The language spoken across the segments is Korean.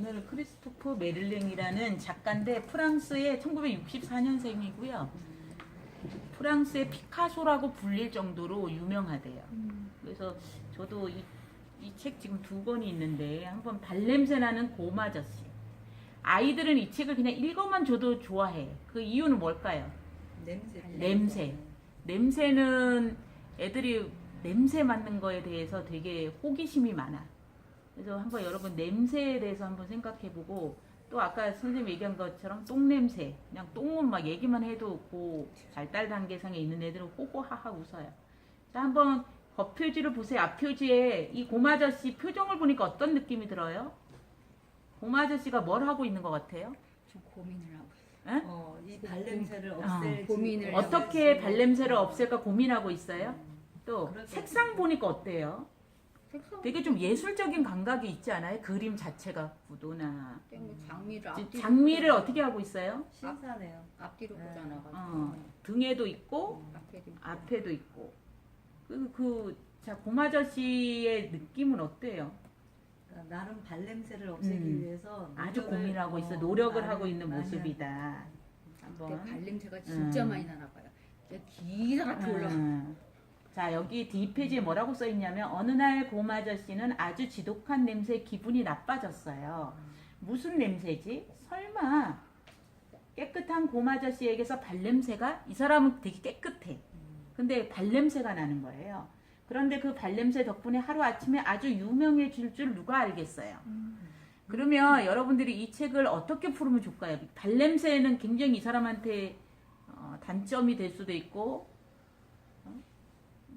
오늘 크리스토프 메를랭이라는 작가인데 프랑스의 1964년생이고요. 프랑스의 피카소라고 불릴 정도로 유명하대요. 그래서 저도 이책 지금 두 권이 있는데 한번 발냄새 나는 고마저씨. 아이들은 이 책을 그냥 읽어만 줘도 좋아해. 그 이유는 뭘까요? 냄새. 냄새. 냄새는 애들이 냄새 맡는 거에 대해서 되게 호기심이 많아. 그래서 한번 여러분 냄새에 대해서 한번 생각해보고 또 아까 선생님 얘기한 것처럼 똥 냄새 그냥 똥은 막 얘기만 해도 그 발달 단계상에 있는 애들은 호호하하 웃어요. 자 한번 겉표지를 보세요. 앞표지에 이 고마저씨 표정을 보니까 어떤 느낌이 들어요? 고마저씨가 뭘 하고 있는 것 같아요? 좀 고민을 하고 있어요. 에? 어, 이 발냄새를 아, 없앨 고민을 어떻게 발냄새를 없앨까 고민하고 있어요? 또때 색상 보니까 어때요? 되게 좀 예술적인 감각이 있지 않아요? 그림 자체가 구도나 장미를 지- 앞뒤로 장미를. 어떻게 하고 있어요? 신선해요. 앞뒤로 네. 보잖아 가지고 어, 등에도 있고 앞에도 있고. 앞에도 있고 그, 그, 자, 고마저씨의 느낌은 어때요? 그러니까 나름 발냄새를 없애기 음. 위해서 아주 노력을- 고민하고 있어. 어, 노력을 많이- 하고 있는 많이 모습이다. 한번. 발냄새가 진짜 음. 많이 나나 봐요. 이게 기사같이 올라가. 음. 자, 여기 뒷페이지에 뭐라고 써 있냐면 어느 날 고마저씨는 아주 지독한 냄새에 기분이 나빠졌어요. 무슨 냄새지? 설마 깨끗한 고마저씨에게서 발냄새가 이 사람은 되게 깨끗해. 근데 발냄새가 나는 거예요. 그런데 그 발냄새 덕분에 하루아침에 아주 유명해질 줄 누가 알겠어요. 그러면 여러분들이 이 책을 어떻게 풀으면 좋을까요? 발냄새는 굉장히 이 사람한테 어, 단점이 될 수도 있고 어?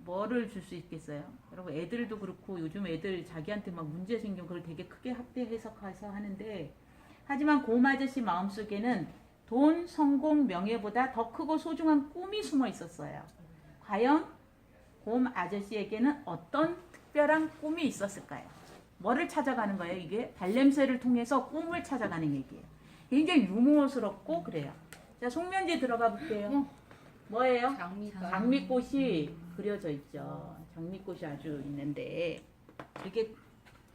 뭐를 줄 수 있겠어요? 여러분 애들도 그렇고 요즘 애들 자기한테 막 문제 생기면 그걸 되게 크게 학대 해석해서 하는데 하지만 곰 아저씨 마음속에는 돈, 성공, 명예보다 더 크고 소중한 꿈이 숨어 있었어요. 과연 곰 아저씨에게는 어떤 특별한 꿈이 있었을까요? 뭐를 찾아가는 거예요? 이게 발냄새를 통해서 꿈을 찾아가는 얘기예요. 굉장히 유머스럽고 그래요. 자, 송면지 들어가 볼게요. 어. 뭐예요? 장미가 장미꽃이 그려져 있죠. 장미꽃이 아주 있는데 이게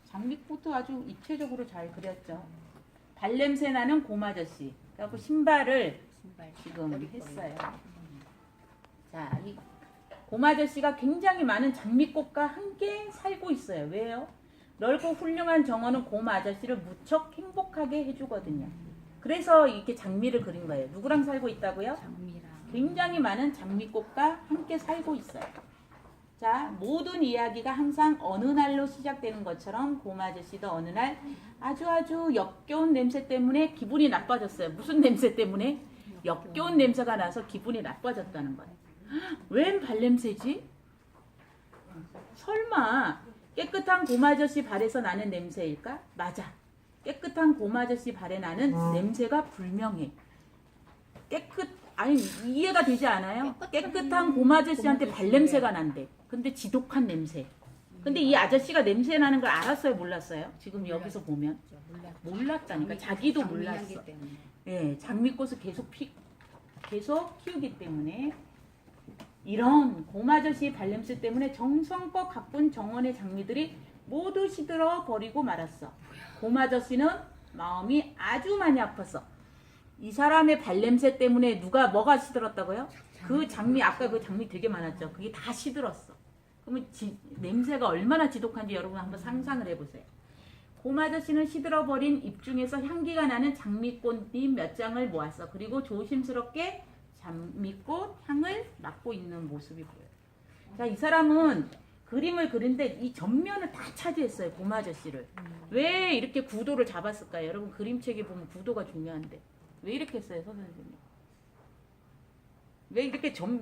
장미꽃도 아주 입체적으로 잘 그렸죠. 발냄새 나는 고마저씨. 그래갖고 신발을 신발 지금 했어요. 자, 이 고마저씨가 굉장히 많은 장미꽃과 함께 살고 있어요. 왜요? 넓고 훌륭한 정원은 고마저씨를 무척 행복하게 해주거든요. 그래서 이렇게 장미를 그린 거예요. 누구랑 살고 있다고요? 장미랑 굉장히 많은 장미꽃과 함께 살고 있어요. 자, 모든 이야기가 항상 어느 날로 시작되는 것처럼 고마저씨도 어느 날 아주 아주 역겨운 냄새 때문에 기분이 나빠졌어요. 무슨 냄새 때문에? 역겨운 냄새가 나서 기분이 나빠졌다는 거예요. 헉, 웬 발냄새지? 설마 깨끗한 고마저씨 발에서 나는 냄새일까? 맞아. 깨끗한 고마저씨 발에 나는 냄새가 불명해. 깨끗 아니 이해가 되지 않아요? 깨끗한 고마저 씨한테 발냄새가 난대. 근데 지독한 냄새. 근데 이 아저씨가 냄새 나는 걸 알았어요, 몰랐어요? 지금 여기서 보면. 몰랐다니까 자기도 몰랐어. 예, 장미꽃을 계속 피 계속 키우기 때문에 이런 고마저씨의 발냄새 때문에 정성껏 가꾼 정원의 장미들이 모두 시들어 버리고 말았어. 고마저씨는 마음이 아주 많이 아팠어. 이 사람의 발냄새 때문에 누가 뭐가 시들었다고요? 그 장미 아까 그 장미 되게 많았죠. 그게 다 시들었어. 그러면 지- 냄새가 얼마나 지독한지 여러분 한번 상상을 해보세요. 고마저씨는 시들어버린 잎 중에서 향기가 나는 장미꽃잎 몇 장을 모았어. 그리고 조심스럽게 장미꽃 향을 맡고 있는 모습이 보여요. 자, 이 사람은 그림을 그린데 이 전면을 다 차지했어요. 고마저씨를. 왜 이렇게 구도를 잡았을까요? 여러분 그림책에 보면 구도가 중요한데 왜 이렇게 했어요, 선생님? 왜 이렇게 점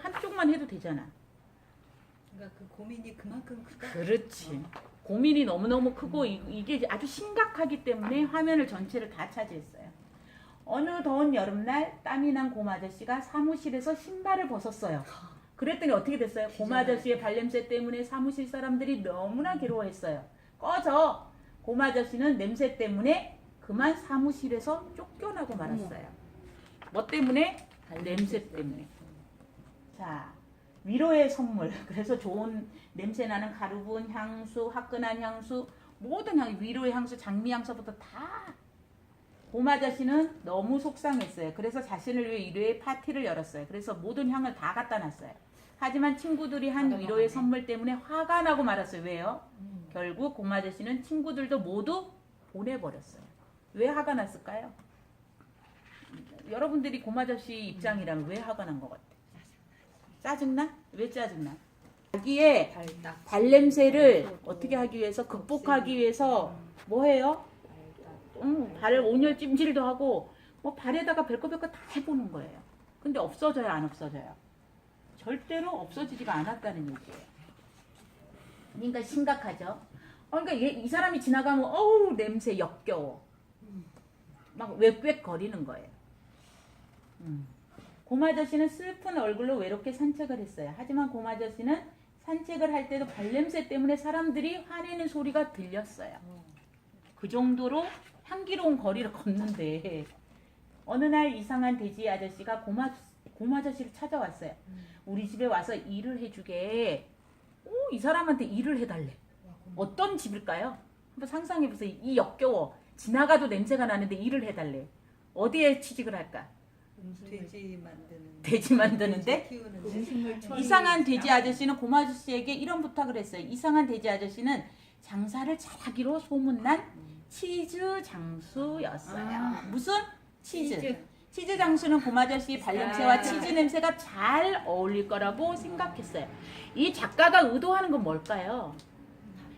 한쪽만 해도 되잖아. 그러니까 그 고민이 그만큼 크다. 그렇지. 고민이 너무너무 크고 이, 이게 아주 심각하기 때문에 화면을 전체를 다 차지했어요. 어느 더운 여름날 땀이 난 고마저씨가 사무실에서 신발을 벗었어요. 그랬더니 어떻게 됐어요? 고마저씨의 발냄새 때문에 사무실 사람들이 너무나 괴로워했어요. 꺼져! 고마저씨는 냄새 때문에 그만 사무실에서 쫓겨나고 말았어요. 뭐 때문에? 냄새 때문에. 자, 위로의 선물. 그래서 좋은 냄새 나는 가루분, 향수, 화끈한 향수, 모든 향 위로의 향수, 장미 향수부터 다 고마저씨는 너무 속상했어요. 그래서 자신을 위해 위로의 파티를 열었어요. 그래서 모든 향을 다 갖다 놨어요. 하지만 친구들이 한 위로의. 선물 때문에 화가 나고 말았어요. 왜요? 음. 결국 고마저씨는 친구들도 모두 보내버렸어요. 왜 화가 났을까요? 여러분들이 고마저씨 입장이라면 왜 화가 난 것 같아? 짜증나? 왜 짜증나? 자기의 발딱. 발냄새를 어떻게 하기 위해서 극복하기 위해서 뭐 해요? 응, 발 온열 찜질도 하고 뭐 발에다가 별거 별거 다 해보는 거예요. 근데 없어져요, 안 없어져요? 절대로 없어지지가 않았다는 얘기예요. 그러니까 심각하죠. 어, 그러니까 얘, 이 사람이 지나가면 어우 냄새 역겨워. 막 웩웩 거리는 거예요. 음. 고마저씨는 슬픈 얼굴로 외롭게 산책을 했어요. 하지만 고마저씨는 산책을 할 때도 발냄새 때문에 사람들이 화내는 소리가 들렸어요. 그 정도로 향기로운 거리를 걷는데 어느 날 이상한 돼지 아저씨가 고마 고마저씨를 찾아왔어요. 우리 집에 와서 일을 해주게. 오, 이 사람한테 일을 해달래. 어떤 집일까요? 한번 상상해 보세요. 이 역겨워. 지나가도 냄새가 나는데 일을 해달래. 어디에 취직을 할까? 돼지 만드는 돼지 만드는데? 이상한 돼지 아저씨는 고마 아저씨에게 이런 부탁을 했어요. 이상한 돼지 아저씨는 장사를 잘하기로 소문난 치즈 장수였어요. 아. 무슨 치즈? 치즈. 치즈 장수는 고마 아저씨 발냄새와 아. 치즈 냄새가 잘 어울릴 거라고 생각했어요. 이 작가가 의도하는 건 뭘까요?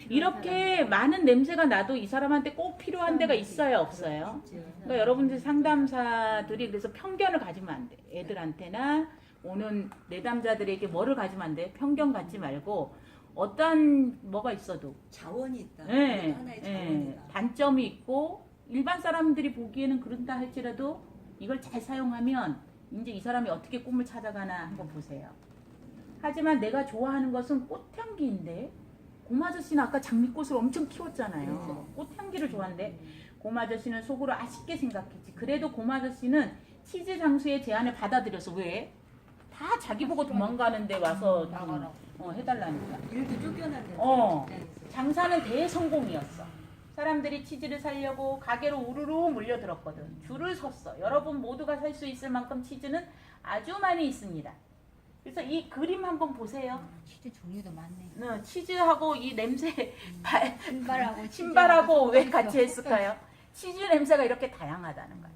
이렇게 많은 냄새가 나도 이 사람한테 꼭 필요한 데가 있어요, 없어요? 그러니까 여러분들 상담사들이 그래서 편견을 가지면 안 돼. 애들한테나 오는 내담자들에게 뭐를 가지면 안 돼. 편견 갖지 말고 어떤 뭐가 있어도 자원이 있다. 예, 그것도 하나의 예, 자원이다. 단점이 있고 일반 사람들이 보기에는 그런다 할지라도 이걸 잘 사용하면 이제 이 사람이 어떻게 꿈을 찾아가나 한번 보세요. 하지만 내가 좋아하는 것은 꽃향기인데 고마저씨는 아까 장미꽃을 엄청 키웠잖아요. 꽃향기를 좋아하는데 고마저씨는 속으로 아쉽게 생각했지. 그래도 고마저씨는 치즈 장수의 제안을 받아들여서 왜? 다 자기 보고 도망가는데 와서 좀, 나가라고. 어, 해달라니까. 일도 쫓겨났는데 어. 직장에서. 장사는 대성공이었어. 사람들이 치즈를 사려고 가게로 우르르 몰려들었거든. 줄을 섰어. 여러분 모두가 살 수 있을 만큼 치즈는 아주 많이 있습니다. 그래서 이 그림 한번 보세요. 치즈 종류도 많네. 어, 치즈하고 이 냄새, 발, 신발하고 신발하고 왜 같이 했을까요? 치즈 냄새가 이렇게 다양하다는 거예요.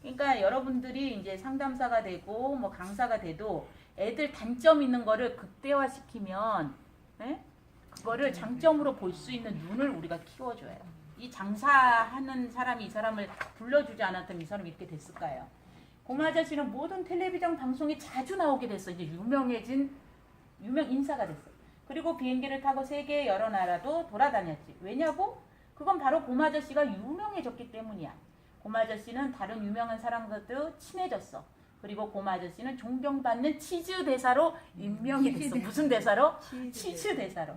그러니까 여러분들이 이제 상담사가 되고 뭐 강사가 돼도 애들 단점 있는 거를 극대화시키면 예? 그거를 장점으로 볼 수 있는 눈을 우리가 키워줘요. 이 장사하는 사람이 이 사람을 불러주지 않았다면 이 사람이 이렇게 됐을까요? 고마 아저씨는 모든 텔레비전 방송에 자주 나오게 됐어. 이제 유명해진 유명 인사가 됐어. 그리고 비행기를 타고 세계 여러 나라도 돌아다녔지. 왜냐고? 그건 바로 고마 아저씨가 유명해졌기 때문이야. 고마 아저씨는 다른 유명한 사람들도 친해졌어. 그리고 고마 아저씨는 존경받는 치즈 대사로 임명이 됐어. 무슨 대사로? 치즈 대사로.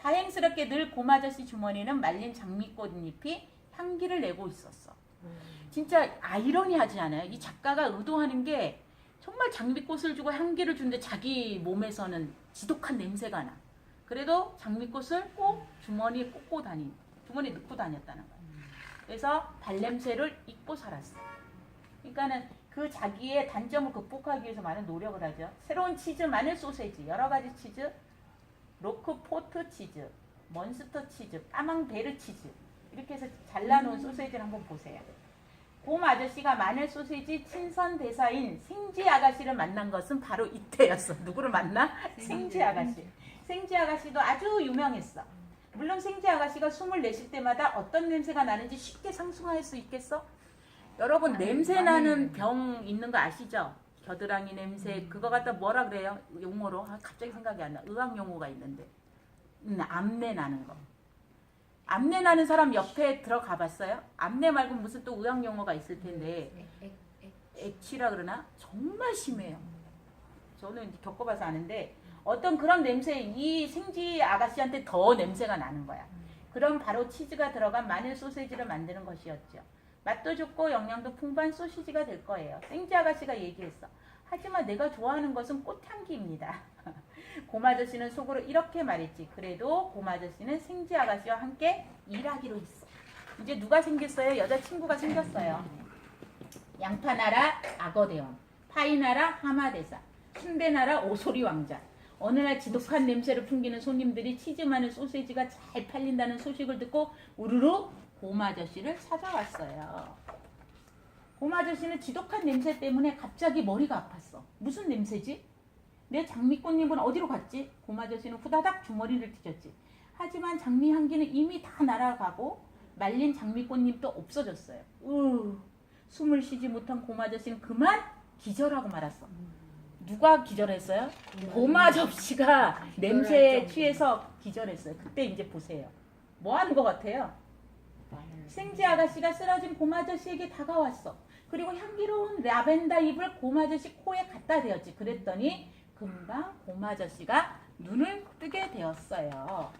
다행스럽게 늘 고마 아저씨 주머니는 말린 장미꽃 잎이 향기를 내고 있었어. 진짜 아이러니하지 않아요? 이 작가가 의도하는 게 정말 장미꽃을 주고 향기를 주는데 자기 몸에서는 지독한 냄새가 나. 그래도 장미꽃을 꼭 주머니에 꽂고 다니, 주머니에 넣고 다녔다는 거예요. 그래서 발냄새를 잊고 살았어. 그러니까는 그 자기의 단점을 극복하기 위해서 많은 노력을 하죠. 새로운 치즈, 마늘 소세지, 여러 가지 치즈, 로크포트 치즈, 먼스터 치즈, 까망베르 치즈 이렇게 해서 잘라놓은 소세지를 한번 보세요. 곰 아저씨가 마늘 소세지 친선 대사인 생지 아가씨를 만난 것은 바로 이때였어. 누구를 만나? 생지 아가씨. 생지 아가씨도 아주 유명했어. 물론 생지 아가씨가 숨을 내쉴 때마다 어떤 냄새가 나는지 쉽게 상상할 수 있겠어? 여러분 냄새. 나는 병 있는 거 아시죠? 겨드랑이 냄새 그거 갖다 뭐라 그래요? 용어로 아, 갑자기 생각이 안 나. 의학 용어가 있는데 음, 암내 나는 거. 암내 나는 사람 옆에 들어가 봤어요? 암내 말고 무슨 또 의학 용어가 있을 텐데. 액취라 그러나 정말 심해요. 저는 겪어봐서 아는데 어떤 그런 냄새 이 생지 아가씨한테 더 냄새가 나는 거야. 그럼 바로 치즈가 들어간 마늘 소세지를 만드는 것이었죠. 맛도 좋고 영양도 풍부한 소시지가 될 거예요. 생지 아가씨가 얘기했어. 하지만 내가 좋아하는 것은 꽃향기입니다. 고마 아저씨는 속으로 이렇게 말했지. 그래도 고마 아저씨는 생지 아가씨와 함께 일하기로 했어. 이제 누가 생겼어요? 여자친구가 생겼어요. 양파나라 악어대왕, 파이나라 하마대사, 순대나라 오소리 왕자. 어느 날 지독한 냄새를 풍기는 손님들이 치즈 마늘 소세지가 잘 팔린다는 소식을 듣고 우르르 고마 아저씨를 찾아왔어요. 고마 아저씨는 지독한 냄새 때문에 갑자기 머리가 아팠어. 무슨 냄새지? 내 장미꽃잎은 어디로 갔지? 고마 아저씨는 후다닥 주머니를 뒤졌지. 하지만 장미 향기는 이미 다 날아가고 말린 장미꽃잎도 없어졌어요. 으, 숨을 쉬지 못한 고마 아저씨는 그만 기절하고 말았어. 누가 기절했어요? 고마 접시가 냄새에 취해서 기절했어요. 그때 이제 보세요. 뭐 하는 것 같아요? 생지 아가씨가 쓰러진 고마 아저씨에게 다가왔어. 그리고 향기로운 라벤더 잎을 고마 아저씨 코에 갖다 대었지. 그랬더니 금방 고마 아저씨가 눈을 뜨게 되었어요.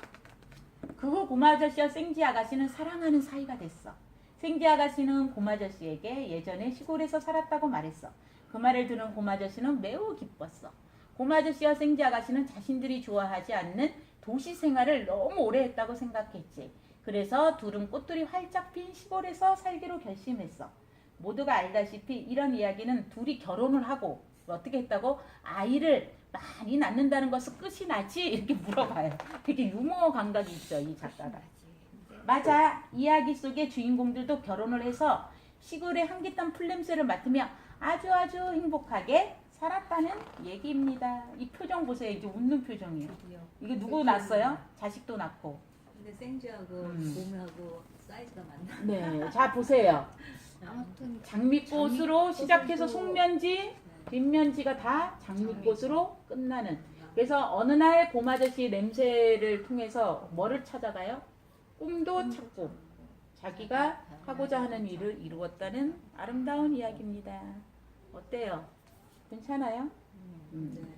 그후 고마 아저씨와 생지 아가씨는 사랑하는 사이가 됐어. 생지 아가씨는 고마 아저씨에게 예전에 시골에서 살았다고 말했어. 그 말을 들은 고마 아저씨는 매우 기뻤어. 고마 아저씨와 생지 아가씨는 자신들이 좋아하지 않는 도시 생활을 너무 오래 했다고 생각했지. 그래서 둘은 꽃들이 활짝 핀 시골에서 살기로 결심했어. 모두가 알다시피 이런 이야기는 둘이 결혼을 하고 어떻게 했다고 아이를 많이 낳는다는 것은 끝이 나지 이렇게 물어봐요. 되게 유머 감각이 있죠 이 작가가. 맞아. 이야기 속의 주인공들도 결혼을 해서 시골의 향기탄 풀냄새를 맡으며 아주 아주 행복하게 살았다는 얘기입니다. 이 표정 보세요. 이제 웃는 표정이에요. 이게 누구 낳았어요? 자식도 낳고. 근데 생쥐하고 음. 곰하고 사이즈가 맞나? 네. 자 보세요. 아무튼 장미꽃으로 시작해서 또- 속면지, 네. 뒷면지가 다 장미꽃으로 끝나는. 그래서 어느 날 고마저씨 냄새를 통해서 뭐를 찾아가요? 꿈도 찾고 자기가 하고자 하는 일을 이루었다는 아름다운 이야기입니다. 어때요? 괜찮아요? 음. 네.